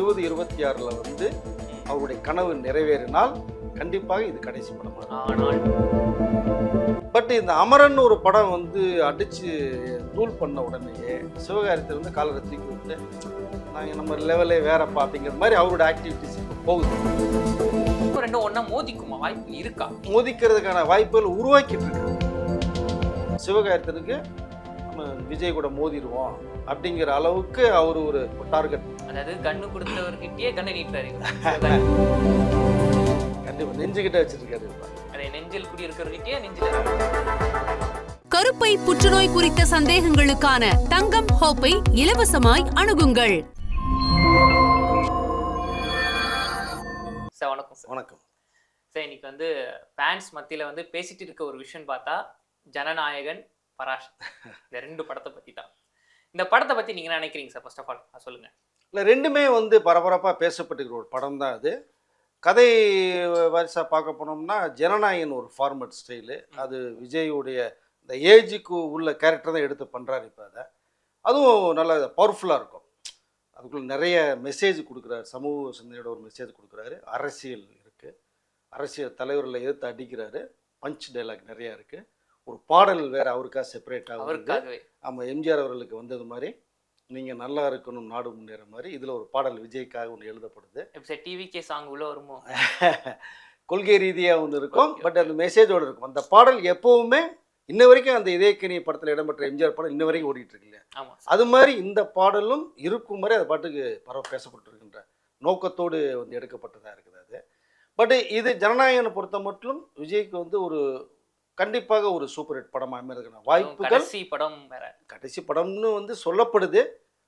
இருபது இருபத்தி ஆறில் வந்து அவருடைய கனவு நிறைவேறினால் கண்டிப்பாக இது கடைசி இருக்கும். ஆனால் பட் இந்த அமரன் ஒரு படம் வந்து அடிச்சு தூள் பண்ண உடனேயே சிவகாரியத்தை வந்து காலரை தூக்கி விட்டு நாங்கள் நம்ம லெவலே வேறப்பா அப்படிங்கிற மாதிரி அவரோட ஆக்டிவிட்டிஸ் இப்போ போகுது. ரெண்டும் ஒண்ணா மோதிக்குமா? வாய்ப்பு இருக்கா? மோதிக்கிறதுக்கான வாய்ப்புகள் உருவாக்கிட்டு இருக்காங்க சிவகாரியத்திற்கு நம்ம விஜய் கூட மோதிடுவோம். அப்படிங்கிற அளவுக்கு அவர் ஒரு டார்கெட் அதாவது கண்ணு கொடுத்தவர்கிட்டயே கண்ணு நீட்டுறாரு கண்டிப்பாக நெஞ்சுக்கிட்ட வச்சிருக்காரு. அதை நெஞ்சில் குடி இருக்கிறவர்கிட்டயே நெஞ்சில் கருப்பை புற்றுநோய் குறித்த சந்தேகங்களுக்கான தங்கம் ஹோப்பை இலவசமாய் அணுகுங்கள். சார் வணக்கம் சார். வணக்கம். சார் இன்னைக்கு வந்து ஃபேன்ஸ் மத்தியில வந்து பேசிட்டு இருக்க ஒரு விஷயம் பார்த்தா ஜனநாயகன் பராஷ் இந்த ரெண்டு படத்தை பத்தி தான் இந்த படத்தை பத்தி நீங்க என்ன நினைக்கிறீங்க சார் ஃபர்ஸ்ட் ஆஃப் ஆல் சொல்லுங்க. இல்லை ரெண்டுமே வந்து பரபரப்பாக பேசப்பட்டிருக்கிற ஒரு படம் தான் அது. கதை வரிசை பார்க்க போனோம்னா ஜனநாயகன் ஒரு ஃபார்மட் ஸ்டைலு அது விஜயுடைய இந்த ஏஜுக்கு உள்ள கேரக்டர் தான் எடுத்து பண்ணுறாரு இப்போ அதை. அதுவும் நல்லா பவர்ஃபுல்லாக இருக்கும். அதுக்குள்ள நிறைய மெசேஜ் கொடுக்குறாரு. சமூக சிந்தனையோட ஒரு மெசேஜ் கொடுக்குறாரு. அரசியல் இருக்குது அரசியல் தலைவர்களை எதிர்த்து அடிக்கிறாரு. பஞ்ச் டைலாக் நிறையா இருக்குது ஒரு பாடல் வேற அவருக்காக வருது அவருக்காகவே. ஆமாம் எம்ஜிஆர் அவர்களுக்கு வந்தது மாதிரி நீங்கள் நல்லா இருக்கணும் நாடு முன்னேற மாதிரி இதில் ஒரு பாடல் விஜய்க்காக ஒன்று எழுதப்படுது. இப்போ டிவிகே சாங் உள்ள வருமோ? கொள்கை ரீதியாக ஒன்று இருக்கும் பட் அந்த மெசேஜோடு இருக்கும். அந்த பாடல் எப்போவுமே இன்ன வரைக்கும் அந்த இதயக்கனி படத்தில் இடம்பெற்ற எம்ஜிஆர் படம் இன்ன வரைக்கும் ஓடிட்டு இருக்கு இல்லையா? ஆமா அது மாதிரி இந்த பாடலும் இருக்கும் வரை அது பாட்டுக்கு பரவ பேசப்பட்டிருக்கின்ற நோக்கத்தோடு வந்து எடுக்கப்பட்டதாக இருக்குது அது. பட் இது ஜனநாயகனை பொறுத்த மட்டும் விஜய்க்கு வந்து ஒரு கண்டிப்பாக ஒரு சூப்பர் ஹிட் படமாக அமைறதுக்கான வாய்ப்புகள் கடைசி படம் வேற. கடைசி படம்னு வந்து சொல்லப்படுது.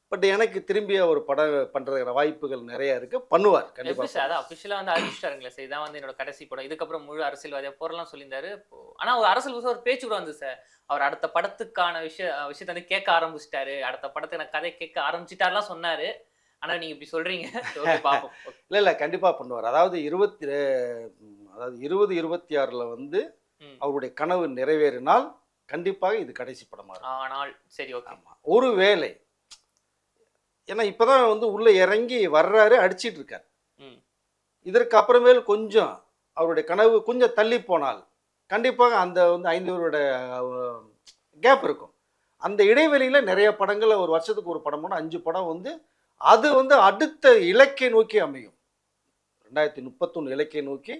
பட் எனக்கு திரும்பி ஒரு படம் பண்றதுக்கான வாய்ப்புகள் நிறைய இருக்கு. பண்ணுவார். எப்படி கண்டிப்பா சார் அதான் அஃபிஷியலாக வந்து அறிவிச்சிட்டாருங்களே. சார் இதான் வந்து என்னோட கடைசி படம். இதுக்கப்புறம் முழு அரசியல்வாதியா போறலாம் சொல்லியிருந்தாரு. இப்போ- ஆனா ஒரு அரசியல் ஒரு பேச்சு கூட வந்து சார். அவர் அடுத்த படத்துக்கான விஷய விஷயத்தை வந்து கேட்க ஆரம்பிச்சிட்டாரு. அடுத்த படத்துக்கு நான் கதை கேட்க ஆரம்பிச்சிட்டாருலாம் சொன்னாரு. ஆனா நீங்க இப்படி பாப்போம் Okay. இல்ல இல்ல கண்டிப்பா பண்ணுவார். அதாவது இருபத்தி அதாவது இருபது இருபத்தி ஆறுல வந்து. அவருடைய கனவு நிறைவேறினால் கண்டிப்பாக இது கடைசி படமா இருக்கும். ஆனால் சரி ஓகே. ஒரு வேலை ஏன்னா இப்பதான் வந்து உள்ள இறங்கி வர்றாரு அடிச்சிட்டு இருக்காரு. இதற்கு அப்புறமேல் கொஞ்சம் அவருடைய கனவு கொஞ்சம் தள்ளி போனால் கண்டிப்பாக அந்த வந்து ஐந்து கேப் இருக்கும். அந்த இடைவெளியில் நிறைய படங்கள் ஒரு வருஷத்துக்கு ஒரு படம் போனால் அஞ்சு படம் வந்து அது வந்து அடுத்த இலக்கை நோக்கி அமையும். ரெண்டாயிரத்தி முப்பத்தொன்று இலக்கை நோக்கி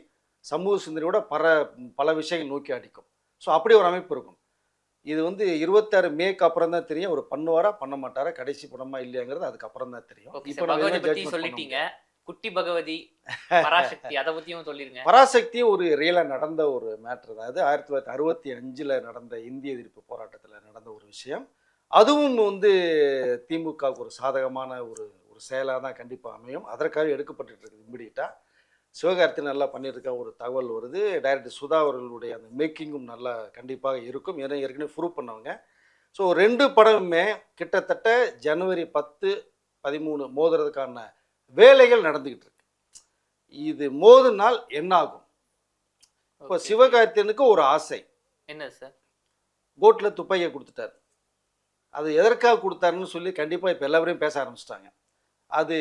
சமூக சிந்தனையோட பல பல விஷயங்கள் நோக்கி அடிக்கும். ஸோ அப்படி ஒரு அமைப்பு இருக்கும். இது வந்து இருபத்தாறு மேக்கு அப்புறம் தான் தெரியும். அவர் பண்ணுவாரா? பண்ண மாட்டாரா? கடைசி படமா இல்லையாங்கிறது அதுக்கப்புறம் தான் தெரியும். இப்போ நம்ம சொல்லிட்டீங்க. குட்டி பகவதி பராசக்தி அதை பத்தியும் சொல்லிருங்க. பராசக்தியும் ஒரு ரியலாக நடந்த ஒரு மேட்ரு தான். அது ஆயிரத்தி தொள்ளாயிரத்தி அறுபத்தி அஞ்சில் நடந்த இந்திய எதிர்ப்பு போராட்டத்தில் நடந்த ஒரு விஷயம். அதுவும் வந்து திமுகவுக்கு ஒரு சாதகமான ஒரு ஒரு செயலாக தான் கண்டிப்பாக அமையும். அதற்காக எடுக்கப்பட்டு இருக்குது இம்மிடியட்டாக சிவகார்த்தி நல்லா பண்ணியிருக்க ஒரு தகவல் வருது. டைரக்டர் சுதா அவர்களுடைய அந்த மேக்கிங்கும் நல்லா கண்டிப்பாக இருக்கும். ஏன்னா ஏற்கனவே ப்ரூவ் பண்ணவங்க. ஸோ ரெண்டு படமுமே கிட்டத்தட்ட ஜனவரி பத்து பதிமூணு மோதுறதுக்கான வேலைகள் நடந்துக்கிட்டு இருக்கு. இது மோதுனால் என்ன ஆகும் இப்போ. சிவகார்த்தியனுக்கு ஒரு ஆசை. என்ன சார்? கோட்டில் துப்பாக்கியை கொடுத்துட்டார். அது எதற்காக கொடுத்தாருன்னு சொல்லி கண்டிப்பாக இப்போ எல்லாரையும் பேச ஆரம்பிச்சிட்டாங்க. அது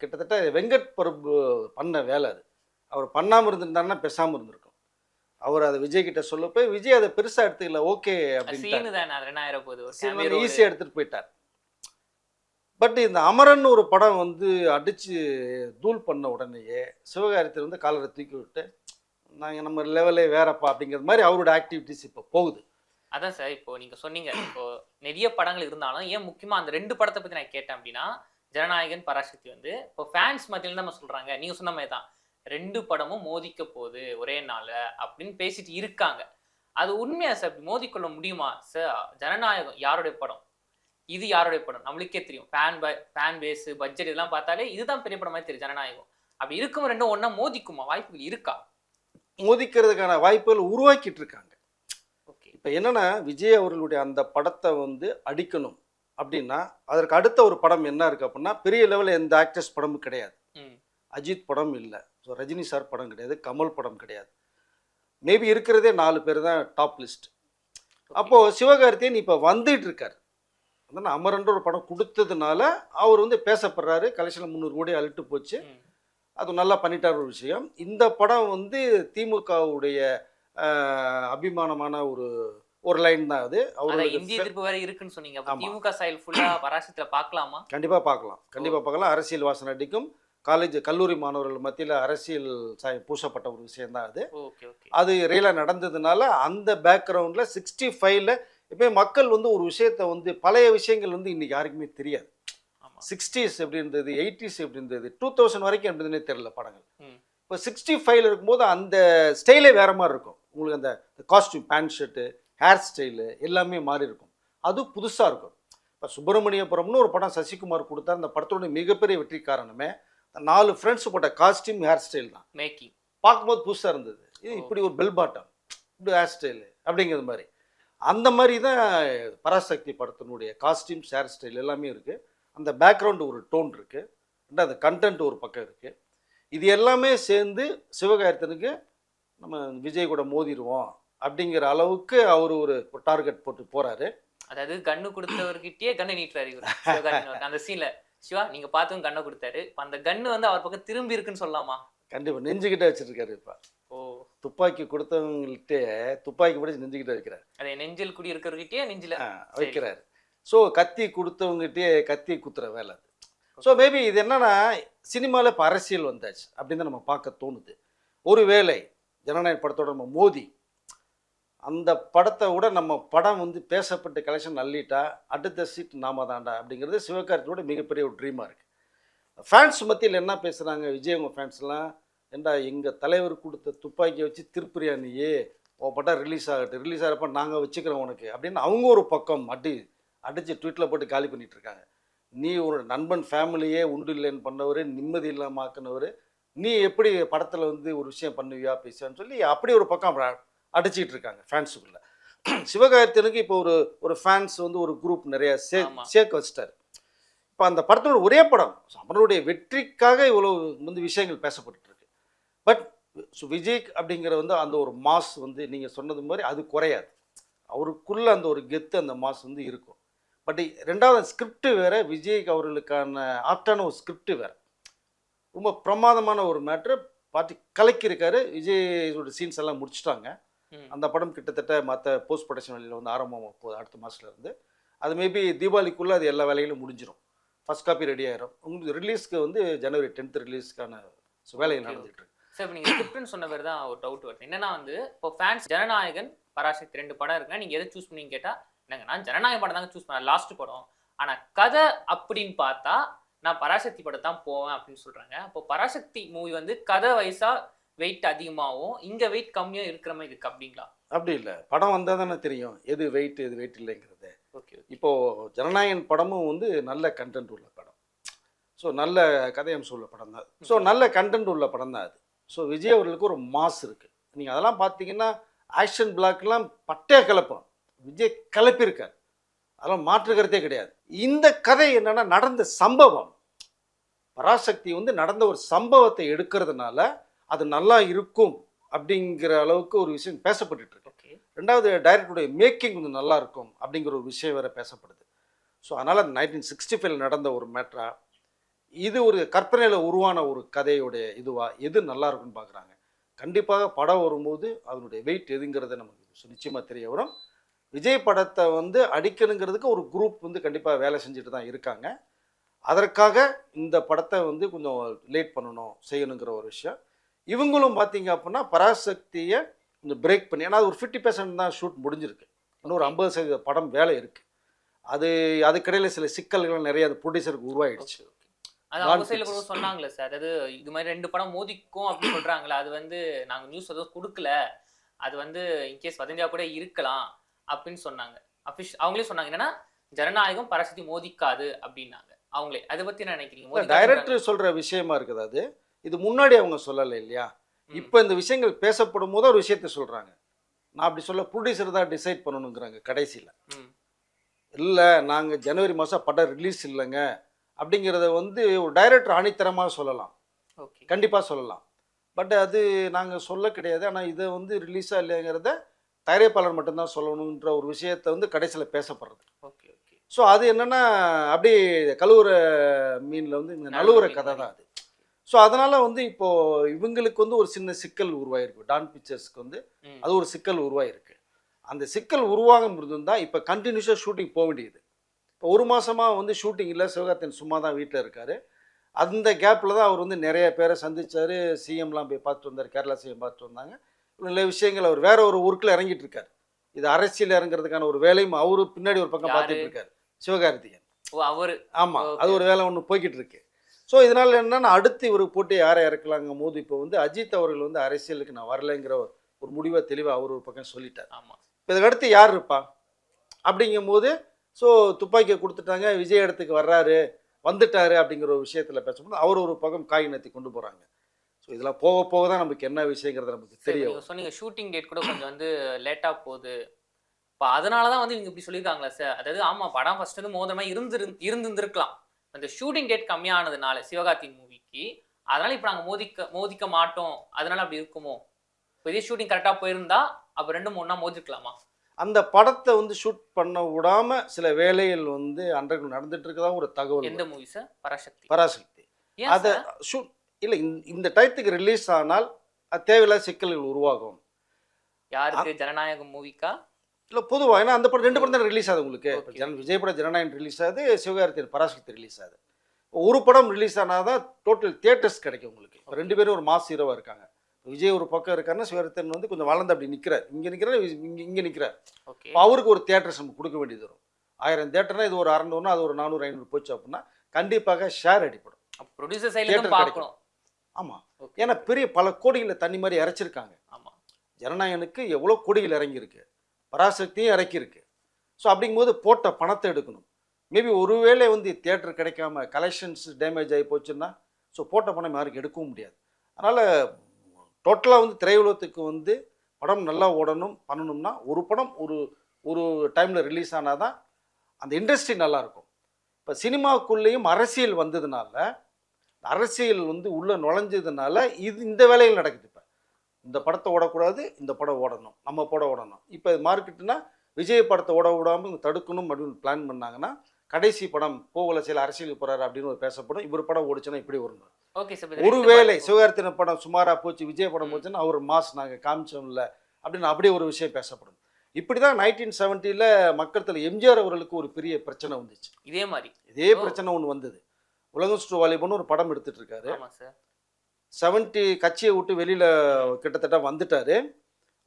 கிட்டத்தட்ட வெங்கட் பிரபு பண்ண வேலை அது. அவர் பண்ணாமல் இருந்திருந்தாருன்னா பேசாமல் இருந்திருக்கும். அவர் அதை விஜய் கிட்ட சொல்லப்போ விஜய் அதை பெருசாக எடுத்துக்கல ஓகே அப்படின்னு. ஈஸியாக எடுத்துகிட்டு போயிட்டார். பட் இந்த அமரன் ஒரு படம் வந்து அடித்து தூள் பண்ண உடனேயே சிவகாரியத்தில் வந்து காலரை தூக்கி விட்டு நாங்கள் நம்ம லெவலே வேறப்பா அப்படிங்கிற மாதிரி அவரோட ஆக்டிவிட்டிஸ் இப்போ போகுது. அதான் சார் இப்போ நீங்க சொன்னீங்க இப்போ நிறைய படங்கள் இருந்தாலும் ஏன் முக்கியமா அந்த ரெண்டு படத்தை பத்தி நான் கேட்டேன் அப்படின்னா ஜனநாயகன் பராசக்தி வந்து இப்போ ஃபேன்ஸ் மத்தியில நம்ம சொல்றாங்க நீங்க சொன்ன மாதிரி தான் ரெண்டு படமும் மோதிக்க போகுது ஒரே நாள்ல அப்படின்னு பேசிட்டு இருக்காங்க. அது உண்மையா சார் அப்படி மோதிக்கொள்ள முடியுமா? சார் ஜனநாயகம் யாருடைய படம்? இது யாருடைய படம்? நம்மளுக்கே தெரியும். ஃபேன் ஃபேன் பேஸ் பட்ஜெட் இதெல்லாம் பார்த்தாலே இதுதான் பெரிய படம் மாதிரி தெரியும் ஜனநாயகம். அப்படி இருக்கும் ரெண்டும் ஒண்ணா மோதிக்குமா? வாய்ப்புகள் இருக்கா? மோதிக்கிறதுக்கான வாய்ப்புகள் உருவாக்கிட்டு இருக்காங்க. ஓகே. இப்போ என்னன்னா விஜய் அவர்களுடைய அந்த படத்தை வந்து அடிக்கணும். அப்படின்னா அதற்கு அடுத்த ஒரு படம் என்ன இருக்கு அப்படின்னா பெரிய லெவலில் எந்த ஆக்டர்ஸ் படமும் கிடையாது. அஜித் படம் இல்லை. ஸோ ரஜினி சார் படம் கிடையாது கமல் படம் கிடையாது. மேபி இருக்கிறதே நாலு பேர் தான் டாப் லிஸ்ட் அப்போது சிவகார்த்தியன் இப்போ வந்துட்டு இருக்கார். அதனால் அமரன்ற ஒரு படம் கொடுத்ததுனால அவர் வந்து பேசப்படுறாரு. கலெக்ஷனில் முந்நூறு கோடி அழுட்டு போச்சு. அது நல்லா பண்ணிட்டார் ஒரு விஷயம். இந்த படம் வந்து திமுகவுடைய அபிமானமான ஒரு ஒரு லைன் தான் அது. அவருக்கு இந்திய எதிர்ப்பு வேற இருக்குன்னு சொன்னீங்க. திமுக ஸ்டைல் ஃபுல்லா பராசக்தியில பார்க்கலாமா? கண்டிப்பாக பார்க்கலாம். கண்டிப்பாக பார்க்கலாம். அரசியல் வாசனை அடிக்கும். காலேஜ் கல்லூரி மாணவர்கள் மத்தியில் அரசியல் சாயம் பூசப்பட்ட ஒரு விஷயம்தான் அது. Okay okay. அது ரியலாக நடந்ததுனால அந்த பேக்ரவுண்டில் சிக்ஸ்டி ஃபைவ்ல இப்போ மக்கள் வந்து ஒரு விஷயத்தை வந்து பழைய விஷயங்கள் வந்து இன்னைக்கு யாருக்குமே தெரியாது. சிக்ஸ்டீஸ் எப்படி இருந்தது எயிட்டிஸ் எப்படி இருந்தது டூ தௌசண்ட் வரைக்கும் எப்படி இருந்ததுனே தெரியல படங்கள். இப்போ சிக்ஸ்டி ஃபைவ்ல இருக்கும்போது அந்த ஸ்டைலே வேற மாதிரி இருக்கும். உங்களுக்கு அந்த costume pant shirt hair style எல்லாமே மாறி இருக்கும். அது புதுசாக இருக்கும். இப்போ சுப்பிரமணியபுரம்னு ஒரு படம் சசிகுமார் கொடுத்தார். அந்த படத்தோட மிகப்பெரிய வெற்றி காரணமே அந்த நாலு ஃப்ரெண்ட்ஸ் போட்ட காஸ்டியூம் ஹேர் ஸ்டைல் தான். மேக்கிங் பார்க்கும்போது புதுசாக இருந்தது. இது. இப்படி ஒரு பெல் பாட்டம் இப்படி ஹேர் ஸ்டைலு அப்படிங்கிறது மாதிரி. அந்த மாதிரி தான் பராசக்தி படத்தினுடைய காஸ்டியூம்ஸ் ஹேர் ஸ்டைல் எல்லாமே இருக்குது அந்த பேக்ரவுண்டு ஒரு டோன் இருக்குது ரெண்டாவது கண்டென்ட் ஒரு பக்கம் இருக்குது இது எல்லாமே சேர்ந்து சிவகார்த்தனுக்கு நம்ம விஜய் கூட மோதிடுவோம். அப்படிங்கிற அளவுக்கு அவர் ஒரு டார்கெட் போட்டு போகிறாரு அதாவது கண்ணு கொடுத்தவர்கிட்டயே கண்ணை நீட்டுறாரு இவர் அந்த சீன்ல சிவா நீங்க பார்த்தும் கண்ணை கொடுத்தாரு. அந்த கண்ணு வந்து அவர் பக்கம் திரும்பி இருக்குன்னு சொல்லலாமா? கண்டிப்பாக நெஞ்சுக்கிட்டே வச்சுருக்காரு இப்போ. ஓ. துப்பாக்கி கொடுத்தவங்கள்ட்ட துப்பாக்கி பிடிச்சி நெஞ்சுக்கிட்டே வைக்கிறார். அதை நெஞ்சில் குடி இருக்கிறவர்கிட்டயே நெஞ்சில. வைக்கிறாரு. ஸோ கத்தி கொடுத்தவங்ககிட்டயே கத்தி குத்துற வேலை அது. ஸோ மேபி இது என்னன்னா சினிமாவில் இப்போ அரசியல் வந்தாச்சு அப்படின்னு நம்ம பார்க்க தோணுது. ஒருவேளை ஜனநாயக படத்தோட நம்ம மோதி அந்த படத்தை விட நம்ம படம் வந்து பேசப்பட்டு கலெக்ஷன் அள்ளிட்டா அடுத்த சீட் நாம தாண்டா அப்படிங்கிறது சிவகார்த்தியோட மிகப்பெரிய ஒரு ட்ரீமாக இருக்குது ஃபேன்ஸ் மத்தியில் என்ன பேசுகிறாங்க விஜய் உங்கள் ஃபேன்ஸ்லாம் ஏண்டா எங்கள் தலைவர் கொடுத்த துப்பாக்கியை வச்சு திருப்பிரியா நீயே? உன் படம் ரிலீஸ் ஆகட்டும். ரிலீஸ் ஆகிறப்ப நாங்கள் வச்சுக்கிறோம் உனக்கு. அப்படின்னு அவங்க ஒரு பக்கம் அடி அடித்து ட்விட்டில் போட்டு காலி பண்ணிகிட்ருக்காங்க நீ உன்னோட நண்பன் ஃபேமிலியே உண்டு இல்லைன்னு பண்ணவர் நிம்மதி இல்லாமல் ஆக்குனவர் நீ எப்படி படத்தில் வந்து ஒரு விஷயம் பண்ணுவியா பேசுவான்னு சொல்லி அப்படி ஒரு பக்கம் அடிச்சிட்டு இருக்காங்க ஃபேன்ஸுக்குள்ள சிவகார்த்தியனுக்கு இப்போ ஒரு ஒரு ஃபேன்ஸ் வந்து ஒரு குரூப் நிறைய சே. சேர்க்க வச்சிட்டாரு. இப்போ அந்த படத்தோட ஒரே படம் அவருடைய வெற்றிக்காக இவ்வளோ வந்து விஷயங்கள் பேசப்பட்டு இருக்கு பட் விஜய் அப்படிங்கிற வந்து அந்த ஒரு மாஸ் வந்து நீங்கள் சொன்னது மாதிரி அது குறையாது. அவருக்குள்ள அந்த ஒரு கெத்து அந்த மாஸ் வந்து இருக்கும். பட் ரெண்டாவது ஸ்கிரிப்ட் வேற விஜய்க்கு அவர்களுக்கான ஆப்டான ஒரு ஸ்கிரிப்ட் வேற. ரொம்ப பிரமாதமான ஒரு மேட்ரு பார்ட்டி கலக்கியிருக்காரு. விஜயோட சீன்ஸ் எல்லாம் முடிச்சிட்டாங்க. அந்த படம் கிட்டத்தட்ட மற்ற போஸ்ட் ப்ரொடக்ஷன் வேலையில் வந்து ஆரம்பமாக போகுது அடுத்த மாதத்துல இருந்து. அது மேபி தீபாவளிக்குள்ளே அது எல்லா வேலைகளும் முடிஞ்சிடும் ஃபர்ஸ்ட் காப்பி ரெடி ஆயிரும். உங்களுக்கு ரிலீஸ்க்கு வந்து ஜனவரி டென்த் ரிலீஸ்க்கான வேலைகள் இருக்கு. சார் இப்போ நீங்கள் ஸ்கிரிப்ட்னு சொன்ன பேர் தான் ஒரு டவுட் வருது. என்னன்னா வந்து இப்போ ஃபேன்ஸ் ஜனநாயகன் பராசக்தி ரெண்டு படம் இருக்குன்னா நீங்கள் எதை சூஸ் பண்ணீங்க கேட்டால் என்னங்க நான் ஜனநாயக படம் தாங்க சூஸ் பண்ணேன் லாஸ்ட் படம். ஆனால் கதை அப்படின்னு பார்த்தா நான் பராசக்தி படம் தான் போவேன் அப்படின்னு சொல்கிறாங்க அப்போ பராசக்தி மூவி வந்து கதை வைஸாக வெயிட் அதிகமாகவும் இங்கே வெயிட் கம்மியாக இருக்கிற மாதிரி இருக்கு அப்படிங்களா? அப்படி இல்லை. படம் வந்தால் தானே தெரியும். எது வெயிட் எது வெயிட் இல்லைங்கிறது. ஓகே இப்போது ஜனநாயகன் படமும் வந்து நல்ல கண்டென்ட் உள்ள படம். ஸோ நல்ல கதையம்சம் உள்ள படம் தான். ஸோ நல்ல கண்டென்ட் உள்ள படம் தான் அது. ஸோ விஜய் அவர்களுக்கு ஒரு மாஸ் இருக்குது நீங்கள் அதெல்லாம் பார்த்தீங்கன்னா ஆக்ஷன் பிளாக்லாம் பட்டைய கலப்பம். விஜய் கலப்பியிருக்கார். அதெல்லாம் மாற்று கருத்தே கிடையாது. இந்த கதை என்னன்னா நடந்த சம்பவம். பராசக்தி வந்து நடந்த ஒரு சம்பவத்தை எடுக்கிறதுனால அது நல்லா இருக்கும் அப்படிங்கிற அளவுக்கு ஒரு விஷயம் பேசப்பட்டுட்டு இருக்கு. ரெண்டாவது டைரக்டருடைய மேக்கிங் வந்து நல்லா இருக்கும் அப்படிங்கிற ஒரு விஷயம் வேற பேசப்படுது. ஸோ அதனால் நைன்டீன் சிக்ஸ்டி ஃபைவ்ல நடந்த ஒரு மேட்ரா இது ஒரு கற்பனையில் உருவான ஒரு கதையுடைய இதுவா எது நல்லா இருக்கும்னு பார்க்குறாங்க கண்டிப்பாக படம் வரும்போது அதனுடைய வெயிட் எதுங்கிறத நமக்கு நிச்சயமாக தெரிய வரும். விஜய் படத்தை வந்து அடிக்கணுங்கிறதுக்கு ஒரு குரூப் வந்து கண்டிப்பாக வேலை செஞ்சுட்டு தான் இருக்காங்க. அதற்காக இந்த படத்தை வந்து கொஞ்சம் லேட் பண்ணணும் செய்யணுங்கிற ஒரு விஷயம். இவங்களும் பார்த்தீங்க அப்படின்னா பராசக்தியை கொஞ்சம் பிரேக் பண்ணி ஏன்னா அது ஒரு ஃபிஃப்டி பர்சன்ட் தான் ஷூட் முடிஞ்சிருக்கு. இன்னொரு ஐம்பது சதவீத படம் வேலை இருக்குது அது அதுக்கிடையில் சில சிக்கல்கள் நிறைய அது ப்ரொடியூசருக்கு உருவாயிடுச்சு. அது அவங்க சைடில் சொன்னாங்களே சார் அதாவது இது மாதிரி ரெண்டு படம் மோதிக்கும் அப்படின்னு சொல்றாங்களே அது வந்து நாங்கள் நியூஸ் எதுவும் கொடுக்கல. அது வந்து இன்கேஸ் வதந்தியா கூட இருக்கலாம் அப்படின்னு சொன்னாங்க. அஃபிஷ் அவங்களே சொன்னாங்க என்னன்னா ஜனநாயகம் பராசக்தி மோதிக்காது அப்படின்னாங்க. அவங்களே அதை பத்தி என்ன நினைக்கிறீங்க. டைரக்டர் சொல்கிற விஷயமா இருக்குது அது. இது முன்னாடி அவங்க சொல்லலை இல்லையா. இப்போ இந்த விஷயங்கள் பேசப்படும் போது ஒரு விஷயத்த சொல்கிறாங்க நான் அப்படி சொல்ல ப்ரொடியூசர் தான் டிசைட் பண்ணணுங்கிறாங்க கடைசியில். இல்லை நாங்கள் ஜனவரி மாதம் படம் ரிலீஸ் இல்லைங்க. அப்படிங்கிறத வந்து ஒரு டைரக்டர் ஆணித்தரமாக சொல்லலாம். ஓகே. கண்டிப்பாக சொல்லலாம். பட் அது நாங்கள் சொல்ல கிடையாது. ஆனால் இதை வந்து ரிலீஸாக இல்லைங்கிறத தயாரிப்பாளர் மட்டும்தான் சொல்லணுன்ற ஒரு விஷயத்தை வந்து கடைசியில் பேசப்படுறது. Okay okay. ஸோ அது என்னன்னா அப்படியே கழுவுற மீனில் வந்து இந்த நழுவுற கதை தான் அது. ஸோ அதனால வந்து இப்போ இவங்களுக்கு வந்து ஒரு சின்ன சிக்கல் உருவாயிருக்கு. டான் பிக்சர்ஸ்க்கு வந்து. அது ஒரு சிக்கல் உருவாயிருக்கு. அந்த சிக்கல் உருவாகும் தான் இப்போ கண்டினியூஸாக ஷூட்டிங் போக வேண்டியது. இப்போ ஒரு மாசமா வந்து ஷூட்டிங் இல்லை. சிவகார்த்தியன் சும்மா தான் வீட்டில் இருக்காரு. அந்த கேப்பில் தான் அவர் வந்து நிறைய பேரை சந்திச்சாரு. சிஎம்லாம் போய் பார்த்துட்டு வந்தார். கேரளா சிஎம் பார்த்துட்டு வந்தாங்க. நிறைய விஷயங்கள் அவர் வேற ஒரு ஊருக்குள்ள இறங்கிட்டு இருக்காரு. இது அரசியல் இறங்குறதுக்கான ஒரு வேலையும் அவரு பின்னாடி ஒரு பக்கம்? பார்த்துட்டு இருக்காரு. சிவகார்த்திகேயன். அவரு. ஆமாம். அது ஒரு வேலை ஒன்று போய்கிட்டு இருக்கு. ஸோ இதனால என்னன்னா அடுத்து இவர் போட்டு யாரை இறக்கலாங்கும் போது இப்போ வந்து அஜித் அவர்கள் வந்து அரசியலுக்கு நான் வரலைங்கிற ஒரு- முடிவை தெளிவாக அவர் ஒரு பக்கம் சொல்லிட்டார். ஆமா. இப்போ அடுத்து யார் இருப்பா? அப்படிங்கும்போது ஸோ துப்பாக்கியை கொடுத்துட்டாங்க விஜய் இடத்துக்கு வர்றாரு வந்துட்டாரு அப்படிங்கிற ஒரு விஷயத்தில் பேசும்போது அவர் ஒரு பக்கம் காய் நத்தி கொண்டு போகிறாங்க ஸோ இதெல்லாம் போக போக தான் நமக்கு என்ன விஷயங்கிறது நமக்கு தெரியும் நீங்க சொன்னீங்க ஷூட்டிங் டேட் கூட கொஞ்சம் வந்து லேட்டா போகுது. இப்போ அதனால தான் வந்து இவங்க இப்படி சொல்லியிருக்காங்களா சார் அதாவது ஆமா படம் ஃபர்ஸ்ட் வந்து மோதிரமா இருந்து இருந்திருந்திருக்கலாம். அந்த ஷூட்டிங் டேட் கம்மியானதுனால சிவகார்த்தின் மூவிக்கு அதனால இப்போ நாங்கள் மோதிக்க மோதிக்க மாட்டோம். அதனால அப்படி இருக்குமோ? இப்போ இதே ஷூட்டிங் கரெக்டாக போயிருந்தா அப்போ ரெண்டும் ஒன்றா மோதிருக்கலாமா? அந்த படத்தை வந்து ஷூட் பண்ண விடாம சில வேலைகள் வந்து அன்றைக்கு நடந்துட்டு இருக்கதா ஒரு தகவல் எந்த மூவி சார் பராசக்தி. பராசக்தி. அதை ஷூட் இல்லை இந்த டயத்துக்கு ரிலீஸ் ஆனால் அது தேவையில்லாத சிக்கல்கள் உருவாகும். யாருக்கு? ஜனநாயகம் மூவிக்கா இல்லை பொதுவாக ஏன்னா அந்த படம் ரெண்டு படம் தான் ரிலீஸ் ஆகுது உங்களுக்கு. ஜன விஜய் படம் ஜனநாயகன் ரிலீஸ் ஆகுது சிவகார்த்தியன் பராசக்தி ரிலீஸ் ஆகுது. ஒரு படம் ரிலீஸ் ஆனால் தான் டோட்டல் தியேட்டர்ஸ் கிடைக்கும் உங்களுக்கு. இப்போ ரெண்டு பேரும் ஒரு மாஸ் ஹீரோவாக இருக்காங்க. விஜய் ஒரு பக்கம் இருக்காருன்னா சிவகார்த்தியன் வந்து கொஞ்சம் வளர்ந்து அப்படி நிற்கிறார் இங்கே நிற்கிறார் இங்கே இங்கே நிற்கிறார் அவருக்கு ஒரு தியேட்டர்ஸ் நம்ம கொடுக்க வேண்டியது வரும். ஆயிரம் தியேட்டர்னா இது ஒரு அறநூறுனா அது ஒரு நானூறு ஐநூறு போச்சு அப்படின்னா கண்டிப்பாக ஷேர் அடிப்படும். ப்ரொடியூசர் சைட்ல Theatre இருந்து பார்க்கணும். ஆமாம். ஏன்னா பெரிய பல கோடிகளை தண்ணி மாதிரி இறைச்சிருக்காங்க. ஆமா. ஜனநாயகனுக்கு எவ்வளோ கோடிகள் இறங்கியிருக்கு. பராசக்தியும் இறக்கியிருக்கு. ஸோ அப்படிங்கும்போது போட்ட பணத்தை எடுக்கணும். மேபி ஒருவேளை வந்து தியேட்டர் கிடைக்காம கலெக்ஷன்ஸ் டேமேஜ் ஆகி போச்சுன்னா ஸோ போட்ட பணம் யாருக்கும் எடுக்கவும் முடியாது. அதனால் டோட்டலாக வந்து திரையுலகத்துக்கு வந்து படம் நல்லா ஓடணும் பண்ணணும்னா ஒரு படம் ஒரு ஒரு டைமில் ரிலீஸ் ஆனால் தான் அந்த இண்டஸ்ட்ரி நல்லாயிருக்கும். இப்போ சினிமாவுக்குள்ளேயும் அரசியல் வந்ததுனால அரசியல் வந்து உள்ளே நுழைஞ்சதுனால இது இந்த வேலைகள் நடக்குது. இந்த படத்தை ஓடக்கூடாது இந்த படம் ஓடணும். நம்ம படம் ஓடணும். இப்போ மார்க்கெட்டுனா விஜய் படத்தை ஓட விடாமல் தடுக்கணும் அப்படின்னு பிளான் பண்ணாங்கன்னா கடைசி படம் போகல சில அரசியலுக்கு போறாரு அப்படின்னு ஒரு பேசப்படும். இவர் படம் ஓடிச்சுன்னா இப்படி சார் ஒருவேளை சிவகார்த்தின படம் சுமாரா போச்சு விஜய் படம் போச்சுன்னா அவர் மாஸ் நாங்கள் காமிச்சோம்ல அப்படின்னு அப்படியே ஒரு விஷயம் பேசப்படும். இப்படி தான் நைன்டீன் செவன்ட்டியில் மக்கள் எம்ஜிஆர் அவர்களுக்கு ஒரு பெரிய பிரச்சனை வந்துச்சு. இதே மாதிரி. இதே பிரச்சனை ஒன்று வந்தது. உலகம் ஸ்டோ வாலிபன் ஒரு படம் எடுத்துட்டு இருக்காரு. செவன்ட்டி கட்சியை விட்டு வெளியில் கிட்டத்தட்ட வந்துட்டாரு.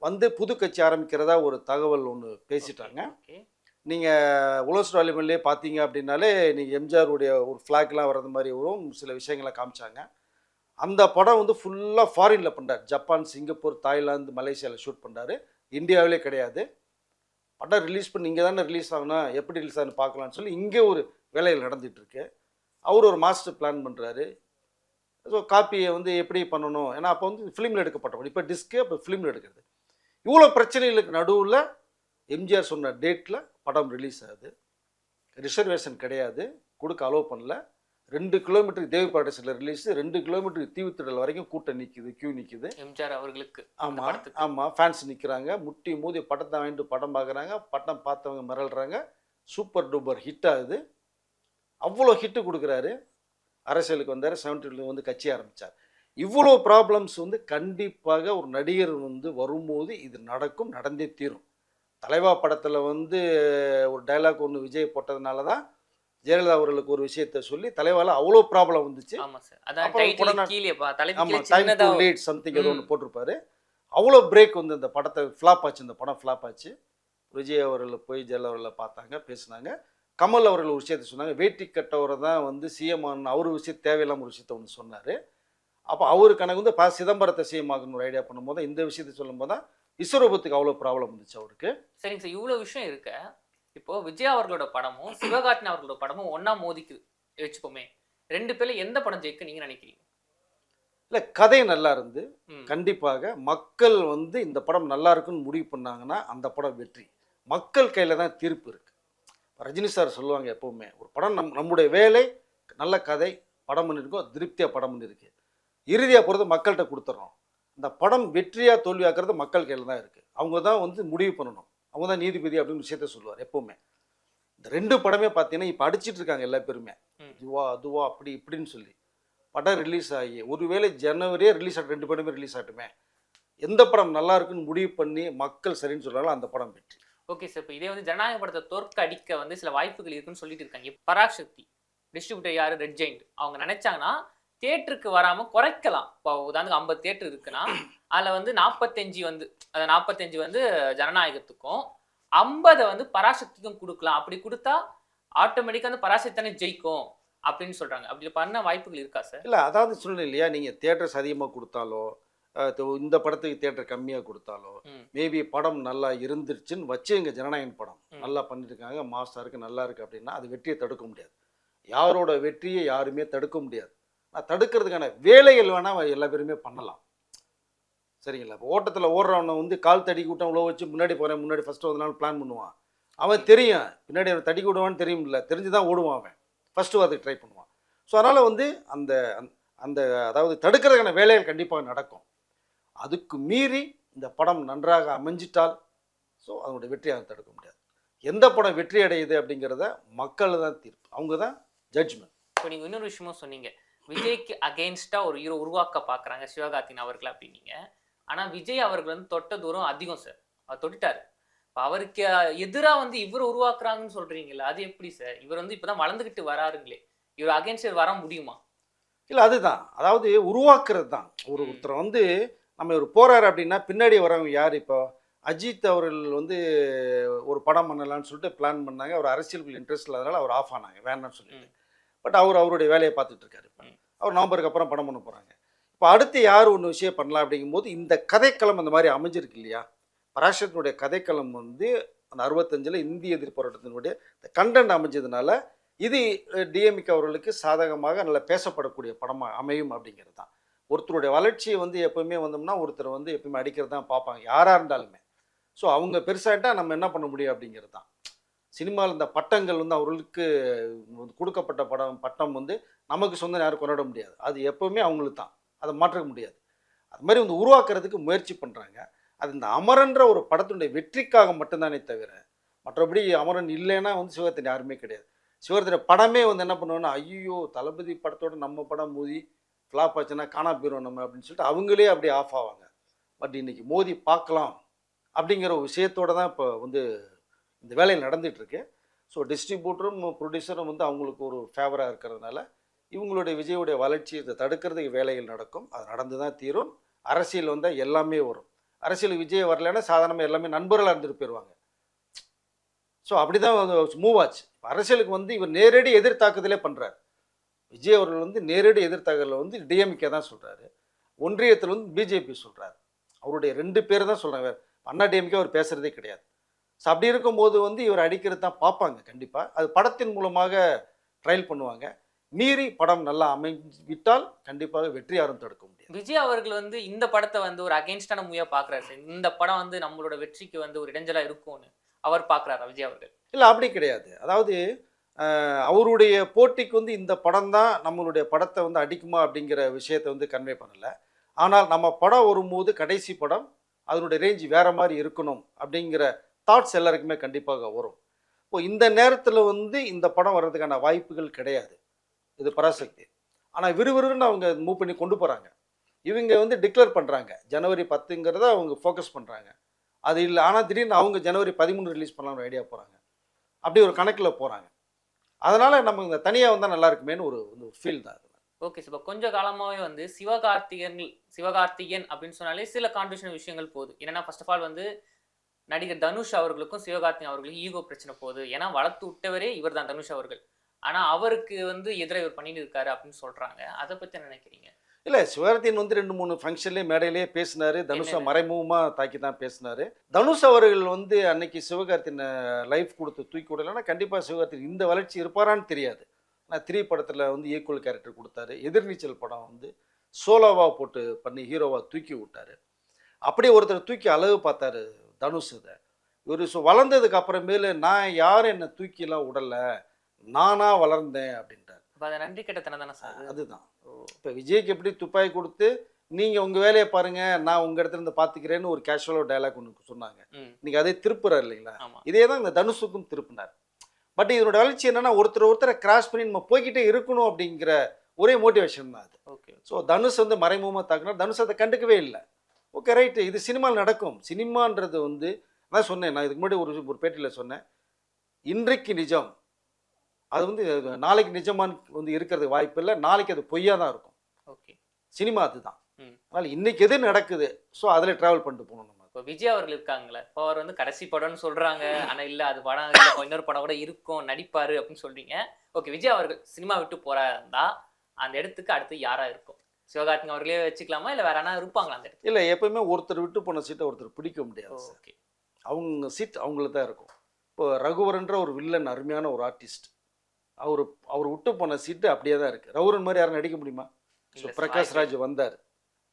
வந்து புது கட்சி ஆரம்பிக்கிறதா ஒரு தகவல் ஒன்று பேசிட்டாங்க. நீங்கள் உலஸ்ட் வாலிபன்லேயே பார்த்தீங்க அப்படின்னாலே நீங்கள் எம்ஜிஆருடைய ஒரு ஃப்ளாக்லாம் வர்றது மாதிரி வரும் சில விஷயங்களை காமிச்சாங்க. அந்த படம் வந்து ஃபுல்லாக ஃபாரினில் பண்ணுறார் ஜப்பான் சிங்கப்பூர் தாய்லாந்து மலேசியாவில் ஷூட் பண்ணுறாரு இந்தியாவிலே கிடையாது. படம் ரிலீஸ் பண்ணி இங்கே தானே ரிலீஸ் ஆகணும் எப்படி ரிலீஸ் ஆகுன்னு பார்க்கலான்னு சொல்லி இங்கே ஒரு வேலைகள் நடந்துட்டு இருக்கு. அவர் ஒரு மாஸ்டர் பிளான் பண்ணுறாரு ஸோ காப்பியை வந்து எப்படி பண்ணணும்? ஏன்னா அப்போ வந்து ஃபிலிமில் எடுக்கப்பட்ட இப்போ டிஸ்க்கு அப்போ ஃபிலிமில் எடுக்கிறது. இவ்வளோ பிரச்சனைகளுக்கு நடுவில் எம்ஜிஆர் சொன்ன டேட்டில் படம் ரிலீஸ் ஆகுது. ரிசர்வேஷன் கிடையாது. கொடுக்க அலோவ் பண்ணல. ரெண்டு கிலோமீட்டருக்கு தேவி ரிலீஸ் ரெண்டு கிலோமீட்டருக்கு தீவுத்திடல் வரைக்கும் கூட்டம் நிற்கிது கியூ நிற்கிது எம்ஜிஆர் அவர்களுக்கு ஆமாம். ஆமாம் ஃபேன்ஸ் நிற்கிறாங்க முட்டி மோதி படத்தை வாங்கிட்டு படம் பார்க்குறாங்க. படம் பார்த்தவங்க மிரள்றாங்க. சூப்பர் டூப்பர் ஹிட் ஆகுது. அவ்வளோ ஹிட்டு கொடுக்குறாரு. அரசியலுக்கு வந்தார் செவன்டில வந்து கட்சி ஆரம்பித்தார் இவ்வளோ ப்ராப்ளம்ஸ் வந்து கண்டிப்பாக ஒரு நடிகர் வந்து வரும்போது இது நடக்கும் நடந்தே தீரும். தலைவா படத்தில் வந்து ஒரு டைலாக் ஒன்று விஜய் போட்டதுனால தான் ஜெயலலிதா அவர்களுக்கு ஒரு விஷயத்த சொல்லி தலைவால அவ்வளோ ப்ராப்ளம் வந்துச்சு. லேட் சம்திங் ஏதோ. ஒன்று போட்டிருப்பாரு. அவ்வளோ பிரேக் வந்து இந்த படத்தை ஃப்ளாப் ஆச்சு இந்த படம் ஃப்ளாப் ஆச்சு. விஜய் அவர்களை போய் ஜெயலலிதா அவர்களை பார்த்தாங்க பேசினாங்க. கமல் அவர்கள் ஒரு விஷயத்த சொன்னாங்க. வேட்டி கட்டவரை தான் வந்து சிஎம் ஆன அவர் விஷயம் தேவையில்லாம ஒரு விஷயத்த ஒன்று சொன்னார். அப்போ அவரு கணக்கு வந்து ப சிதம்பரத்தை சிஎம் ஒரு ஐடியா பண்ணும்போது இந்த விஷயத்தை சொல்லும்போது தான் விஸ்வரூபத்துக்கு அவ்வளோ ப்ராப்ளம் வந்துச்சு அவருக்கு. சரிங்க சார். இவ்வளவு விஷயம் இருக்க. இப்போ விஜய் அவர்களோட படமும் சிவகார்த்தின் அவர்களோட படமும் ஒண்ணா மோதிக்கு வச்சுப்போமே. ரெண்டு பேர்ல எந்த படம் ஜெயிக்க நீங்க நினைக்கிறீங்க? இல்லை கதை நல்லா இருந்து. கண்டிப்பாக மக்கள் வந்து இந்த படம் நல்லா இருக்குன்னு முடிவு பண்ணாங்கன்னா அந்த படம் வெற்றி. மக்கள் கையில் தான் தீர்ப்பு இருக்கு. ரஜினி சார் சொல்லுவாங்க எப்பவுமே ஒரு படம் நம் நம்முடைய வேலை நல்ல கதை படம் பண்ணியிருக்கோம் திருப்தியாக படம் பண்ணியிருக்கு. இறுதியாக போகிறது மக்கள்கிட்ட கொடுத்துட்றோம் இந்த படம் வெற்றியாக தோல்வியாக்குறது மக்கள் கையில் தான் இருக்குது அவங்க தான் வந்து முடிவு பண்ணணும். அவங்க தான் நீதிபதி அப்படின்னு விஷயத்த சொல்லுவார் எப்பவுமே. இந்த ரெண்டு படமே பார்த்தீங்கன்னா இப்போ அடிச்சிட்டு இருக்காங்க எல்லா பேருமே. இதுவா அதுவா அப்படி இப்படின்னு சொல்லி. படம் ரிலீஸ் ஆகி ஒருவேளை ஜனவரியே ரிலீஸ் ஆகட்டும் ரெண்டு படமே ரிலீஸ் ஆகட்டுமே. எந்த படம் நல்லா இருக்குன்னு முடிவு பண்ணி மக்கள் சரின்னு சொல்றாங்களோ அந்த படம் வெற்றி. ஓகே சார் இப்போ இதே வந்து ஜனநாயக படத்தை தோற்க அடிக்க வந்து சில வாய்ப்புகள் இருக்குன்னு சொல்லிட்டு இருக்காங்க. பராக் பராசக்தி டிஸ்ட்ரிபியூட்டர் யார்? ரெட் ஜெயிண்ட் அவங்க நினைச்சாங்கன்னா தேட்டருக்கு வராமல் குறைக்கலாம். இப்போ உதாரணத்துக்கு ஐம்பது தேட்டர் இருக்குன்னா அதில் வந்து நாற்பத்தஞ்சு வந்து அந்த நாற்பத்தஞ்சு வந்து ஜனநாயகத்துக்கும் ஐம்பதை வந்து பராசக்திக்கும் கொடுக்கலாம். அப்படி கொடுத்தா ஆட்டோமேட்டிக்காக அந்த பராசக்தி தானே ஜெயிக்கும் அப்படின்னு சொல்கிறாங்க அப்படி பண்ண வாய்ப்புகள் இருக்கா சார் இல்லை அதாவது சொல்லணும் இல்லையா? நீங்கள் தேட்டர்ஸ் அதிகமாக கொடுத்தாலோ இந்த படத்துக்கு தேட்டர் கம்மியாக கொடுத்தாலோ. மேபி படம் நல்லா இருந்துருச்சுன்னு வச்சுங்க ஜனநாயகன் படம். நல்லா பண்ணியிருக்காங்க மாசா இருக்கு நல்லா இருக்கு அப்படின்னா அது வெற்றியை தடுக்க முடியாது. யாரோட வெற்றியை யாருமே தடுக்க முடியாது. நான் தடுக்கிறதுக்கான வேலைகள் வேணால் எல்லா பேருமே பண்ணலாம். சரிங்களா? இப்போ ஓட்டத்தில் ஓடுறவனை வந்து கால் தடி கூட்டம் உள்ள வச்சு முன்னாடி போகிறேன் முன்னாடி ஃபஸ்ட்டு ஒரு நாள் பிளான் பண்ணுவான். அவன் தெரியும் பின்னாடி அவன் தடி விடுவான்னு தெரியும்ல தெரிஞ்சு தான் ஓடுவான் அவன். ஃபஸ்ட்டு அதுக்கு ட்ரை பண்ணுவான். ஸோ அதனால் வந்து அந்த அந்த- அந்த அதாவது தடுக்கிறதுக்கான வேலைகள் கண்டிப்பாக நடக்கும். அதுக்கு மீறி இந்த படம் நன்றாக அமைஞ்சிட்டால் ஸோ அதனுடைய வெற்றியை அதை தடுக்க முடியாது. எந்த படம் வெற்றி அடையுது அப்படிங்கிறத மக்கள் தான் தீர்ப்பு. அவங்க தான் ஜட்ஜ்மெண்ட் இப்போ நீங்க இன்னொரு விஷயமும் சொன்னீங்க. விஜய்க்கு அகெயின்ஸ்டா ஒரு ஹீரோ உருவாக்க பாக்குறாங்க சிவகார்த்தின் அவர்கள் அப்படின்னீங்க. ஆனா விஜய் அவர்கள் வந்து தொட்ட தூரம் அதிகம் சார் அவர் தொட்டுட்டாரு. இப்போ அவருக்கு எதிரா வந்து இவர் உருவாக்குறாங்கன்னு சொல்றீங்கல்ல அது எப்படி சார் இவர் வந்து இப்பதான் வளர்ந்துகிட்டு வராருங்களே. இவர் அகேன்ஸ்ட் வர முடியுமா? இல்லை அதுதான். அதாவது உருவாக்குறது தான் ஒரு. ஒருத்தர் வந்து நம்ம ஒரு போறாரு அப்படின்னா பின்னாடி வரவங்க யார்? இப்போ அஜித் அவர்கள் வந்து ஒரு படம் பண்ணலாம்னு சொல்லிட்டு பிளான் பண்ணாங்க. அவர் அரசியலுக்குள்ள இன்ட்ரெஸ்ட் இல்லாதனால அவர் ஆஃப் ஆனாங்க. வேண்டாம்னு சொல்லிட்டு. பட் அவர் அவருடைய வேலையை பார்த்துட்டு இருக்காரு. அவர் நவம்பருக்கு அப்புறம் படம் பண்ண போகிறாங்க இப்போ அடுத்து யார் ஒன்று விஷயம் பண்ணலாம் அப்படிங்கும்போது இந்த கதைக்களம் அந்த மாதிரி அமைஞ்சிருக்கு இல்லையா? பராசரத்தினுடைய கதைக்களம் வந்து அந்த அறுபத்தஞ்சில் இந்திய எதிர்ப்பு போராட்டத்தினுடைய இந்த கண்டென்ட் அமைஞ்சதுனால இது டிஎம்கே அவர்களுக்கு சாதகமாக நல்ல பேசப்படக்கூடிய படமாக அமையும் அப்படிங்கிறது தான். ஒருத்தருடைய வளர்ச்சியை வந்து எப்பவுமே வந்தோம்னா ஒருத்தர் வந்து எப்பவுமே அடிக்கிறது தான் பார்ப்பாங்க. யாராக இருந்தாலுமே. ஸோ அவங்க பெருசாகிட்டால் நம்ம என்ன பண்ண முடியும் அப்படிங்கிறது தான். சினிமாவில் இந்த பட்டங்கள் வந்து அவர்களுக்கு கொடுக்கப்பட்ட படம் பட்டம் வந்து நமக்கு சொந்தம் யாரும் கொண்டாட முடியாது. அது எப்பவுமே அவங்களுக்கு தான். அதை மாற்ற முடியாது. அது மாதிரி வந்து உருவாக்குறதுக்கு முயற்சி பண்ணுறாங்க அது இந்த அமரன்ற ஒரு படத்தினுடைய வெற்றிக்காக மட்டும்தானே தவிர மற்றபடி அமரன் இல்லைன்னா வந்து சிவகத்தின் யாருமே கிடையாது. சிவகத்தின படமே வந்து என்ன பண்ணுவோன்னா ஐயோ தளபதி படத்தோட நம்ம படம் மோதி ஃப்ளாப் ஆச்சுன்னா காணா போயிடும் நம்ம அப்படின்னு சொல்லிட்டு அவங்களே அப்படியே ஆஃப் ஆவாங்க. பட் இன்னைக்கு மோதி பார்க்கலாம் அப்படிங்கிற ஒரு விஷயத்தோட தான் இப்போ வந்து இந்த வேலை நடந்துகிட்ருக்கு ஸோ டிஸ்ட்ரிபியூட்டரும் ப்ரொடியூசரும் வந்து அவங்களுக்கு ஒரு ஃபேவராக இருக்கிறதுனால இவங்களுடைய விஜயோடைய வளர்ச்சியை இதை தடுக்கிறதுக்கு வேலைகள் நடக்கும். அது நடந்து தான் தீரும். அரசியல் வந்தால் எல்லாமே வரும். அரசியல் விஜய் வரலைன்னா சாதாரணமாக எல்லாமே நண்பர்களாக இருந்துட்டு போயிடுவாங்க ஸோ அப்படி தான் மூவ் ஆச்சு. அரசியலுக்கு வந்து இவர் நேரடி எதிர்த்தாக்குதலே பண்ணுறாரு விஜய் அவர்கள் வந்து நேரடி எதிர்த்தாக்குதல வந்து டிஎம்கே தான் சொல்கிறாரு ஒன்றியத்தில் வந்து பிஜேபி சொல்கிறாரு அவருடைய ரெண்டு பேர் தான் சொல்கிறாங்க அண்ணா டிஎம்கே அவர் பேசுகிறதே கிடையாது. ஸோ அப்படி இருக்கும்போது வந்து இவர் அடிக்கிறது தான் பார்ப்பாங்க கண்டிப்பாக அது படத்தின் மூலமாக ட்ரையல் பண்ணுவாங்க. மீறி படம் நல்லா அமைஞ்சு விட்டால் கண்டிப்பாக வெற்றி யாரும் தடுக்க முடியாது. விஜய் அவர்கள் வந்து இந்த படத்தை வந்து ஒரு அகேன்ஸ்டான மூவியா பாக்குறாரு சார். இந்த படம் வந்து நம்மளோட வெற்றிக்கு வந்து ஒரு இடைஞ்சலா இருக்கும்னு அவர் பாக்குறாரா விஜய் அவர்கள்? இல்லை அப்படி கிடையாது. அதாவது அவருடைய போட்டிக்கு வந்து இந்த படம் தான் நம்மளுடைய படத்தை வந்து அடிக்குமா அப்படிங்கிற விஷயத்தை வந்து கன்வே பண்ணலை. ஆனால் நம்ம படம் வரும்போது கடைசி படம் அதனுடைய ரேஞ்ச் வேறு மாதிரி இருக்கணும் அப்படிங்கிற தாட்ஸ் எல்லாருக்குமே கண்டிப்பாக வரும். இப்போ இந்த நேரத்தில் வந்து இந்த படம் வர்றதுக்கான வாய்ப்புகள் கிடையாது. இது பராசக்தி. ஆனால் விறுவிறுன்னு அவங்க மூவ் பண்ணி கொண்டு போகிறாங்க இவங்க வந்து டிக்ளேர் பண்ணுறாங்க ஜனவரி பத்துங்கிறத அவங்க ஃபோக்கஸ் பண்ணுறாங்க அது இல்லை ஆனால் திடீர்னு அவங்க ஜனவரி பதிமூணு ரிலீஸ் பண்ணலாம்னு ஐடியா போகிறாங்க அப்படி ஒரு கணக்கில் போகிறாங்க அதனால் நம்ம இந்த தனியாக வந்தால் நல்லா இருக்குமேனு ஒரு ஃபீல் தான் ஓகே சார் இப்போ கொஞ்ச காலமாகவே வந்து சிவகார்த்திகன் சிவகார்த்திகேயன் அப்படின்னு சொன்னாலே சில கான்ட்ரிபியூஷன் விஷயங்கள் போகுது என்னன்னா ஃபர்ஸ்ட் ஆஃப் ஆல் வந்து நடிகர் தனுஷ் அவர்களுக்கும் சிவகார்த்திகன் அவர்களுக்கும் ஈகோ பிரச்சனை போகுது. ஏன்னா வளர்த்து விட்டவரே இவர் தான் தனுஷ் அவர்கள். ஆனால் அவருக்கு வந்து எதிராக இவர் பண்ணிட்டு இருக்காரு அப்படின்னு சொல்கிறாங்க அதை பற்றி நினைக்கிறீங்க? இல்லை சிவகார்த்தியன் வந்து ரெண்டு மூணு ஃபங்க்ஷன்லேயே மேடையிலேயே பேசினாரு. தனுஷை? மறைமுகமாக தாக்கி தான் பேசினாரு. தனுஷ் அவர்கள் வந்து அன்னைக்கு சிவகார்த்தியனை லைஃப் கொடுத்து தூக்கி விடலைன்னா கண்டிப்பாக சிவகார்த்தியன் இந்த வளர்ச்சி இருப்பாரான்னு தெரியாது. ஆனால் த்ரீ படத்தில் வந்து ஈக்குவல் கேரக்டர் கொடுத்தாரு. எதிர்நீச்சல் படம் வந்து சோலோவாக போட்டு பண்ணி ஹீரோவாக தூக்கி விட்டாரு. அப்படியே ஒருத்தர் தூக்கி அளவு பார்த்தாரு தனுஷ் இதை. இவர் ஸோ வளர்ந்ததுக்கு அப்புறமேலு நான் யாரும் என்னை தூக்கிலாம் விடலை? நானாக வளர்ந்தேன் அப்படின்ட்டார் அப்ப அதை நன்றி கெட்டத்தனம் தானே சார்? அது? அதுதான். இப்போ விஜய்க்கு எப்படி துப்பாக்கி கொடுத்து நீங்கள் உங்கள் வேலையை பாருங்க நான் உங்கள் இடத்துல இருந்து பார்த்துக்கிறேன்னு ஒரு கேஷுவலாக டைலாக் ஒன்று சொன்னாங்க. இன்னைக்கு அதே திருப்புறாரு இல்லைங்களா? இதே தான் இந்த தனுஷுக்கும் திருப்பினார். பட் இதனோட வளர்ச்சி என்னன்னா ஒருத்தர் ஒருத்தரை கிராஸ் பண்ணி நம்ம போய்கிட்டே இருக்கணும் அப்படிங்கிற ஒரே மோட்டிவேஷன் தான் அது. ஓகே ஸோ தனுஷ் வந்து மறைமுகமாக தாக்குனா தனுஷ் அதை கண்டுக்கவே இல்லை. ஓகே ரைட்டு இது சினிமாவில் நடக்கும். சினிமான்றது வந்து நான் சொன்னேன் நான் இதுக்கு முன்னாடி ஒரு ஒரு பேட்டியில் சொன்னேன். இன்றைக்கு நிஜம். அது வந்து நாளைக்கு நிஜமான்னு வந்து இருக்கிறது வாய்ப்பு இல்லை. நாளைக்கு அது பொய்யா தான் இருக்கும். ஓகே. சினிமா அதுதான். அதனால் இன்னைக்கு எது நடக்குது ஸோ அதில் ட்ராவல் பண்ணிட்டு போகணும் நம்ம. இப்போ விஜய் அவர்கள் இருக்காங்களே இப்போ அவர் வந்து கடைசி படம்னு சொல்றாங்க. ஆனா இல்ல அது படம் இன்னொரு படம் கூட இருக்கும் நடிப்பாரு அப்படின்னு சொல்றீங்க. ஓகே விஜய் அவர்கள் சினிமா விட்டு போறா இருந்தா அந்த இடத்துக்கு அடுத்து யாரா இருக்கும்? சிவகார்த்திகேயன் அவர்களே வச்சுக்கலாமா? இல்ல வேற யாரா இருப்பாங்களா அந்த இடத்துக்கு இல்லை எப்பயுமே ஒருத்தர் விட்டு போன சீட்டை ஒருத்தர் பிடிக்க முடியாது ஓகே. அவங்க சீட் அவங்கள தான் இருக்கும். இப்போ ரகுவரன்ற ஒரு வில்லன் அருமையான ஒரு ஆர்டிஸ்ட் அவர் அவர் விட்டு போன சீட்டு அப்படியே தான் இருக்குது ரகுவரன் மாதிரி யாரும் நடிக்க முடியுமா? ஸோ பிரகாஷ் ராஜ் வந்தார்.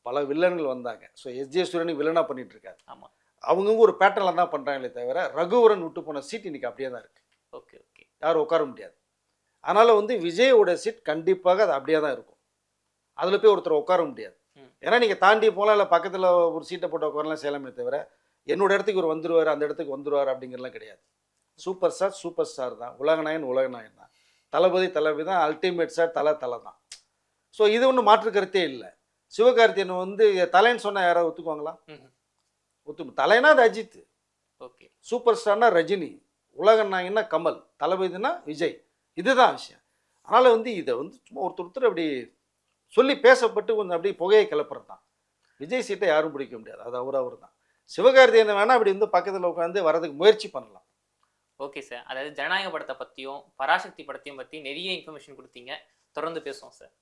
பல வில்லன்கள் வந்தாங்க. ஸோ எஸ்ஜே சூரியன் வில்லனாக பண்ணிட்டு இருக்காரு. ஆமா. அவங்கவுங்க ஒரு பேட்டர்னில் தான் பண்ணுறாங்களே தவிர ரகுவரன் விட்டு போன சீட் இன்னைக்கு அப்படியே தான் இருக்குது ஓகே ஓகே யாரும் உட்கார முடியாது. அதனால் வந்து விஜயோட சீட் கண்டிப்பாக அது அப்படியே தான் இருக்கும். அதில் போய் ஒருத்தர் உட்கார முடியாது. ஏன்னா நீங்கள் தாண்டி போகலாம் இல்லை பக்கத்தில் ஒரு சீட்டை போட்டு உட்காரலாம் செய்யலாமே தவிர என்னோட இடத்துக்கு இவர் வந்துருவார் அந்த இடத்துக்கு வந்துருவார் அப்படிங்கிறலாம் கிடையாது. சூப்பர் ஸ்டார் சூப்பர் ஸ்டார் தான். உலகநாயகன் உலகநாயகன் தான். தளபதி தளபதி தான் அல்டிமேட் ஸ்டார் தலை தலை தான். ஸோ இது ஒன்றும் மாற்று கருத்தே இல்லை. சிவகார்த்தியன் வந்து தலைன்னு சொன்னால் யாராவது ஒத்துக்குவாங்களா? ஒத்து தலைனா அது அஜித். ஓகே. சூப்பர் ஸ்டார்னா ரஜினி உலக நாயகன்னா கமல்? தளபதினா விஜய். இதுதான் விஷயம். அதனால் வந்து இதை வந்து சும்மா ஒருத்தர் ஒருத்தர் அப்படி சொல்லி பேசப்பட்டு கொஞ்சம் அப்படியே புகையை கிளப்புறது தான். விஜய் சீட்டை யாரும் பிடிக்க முடியாது. அது அவர் அவர் தான். சிவகார்த்திகேயன் வேணால் அப்படி வந்து பக்கத்தில் உட்காந்து வரதுக்கு முயற்சி பண்ணலாம். ஓகே சார் அதாவது ஜனநாயக படத்தை பத்தியும் பராசக்தி படத்தையும் பத்தி நிறைய இன்ஃபர்மேஷன் கொடுத்தீங்க. தொடர்ந்து பேசுவோம் சார்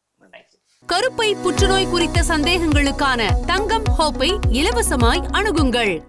கருப்பை புற்றுநோய் குறித்த சந்தேகங்களுக்கான தங்கம் ஹோப்பை இலவசமாய் அணுகுங்கள்.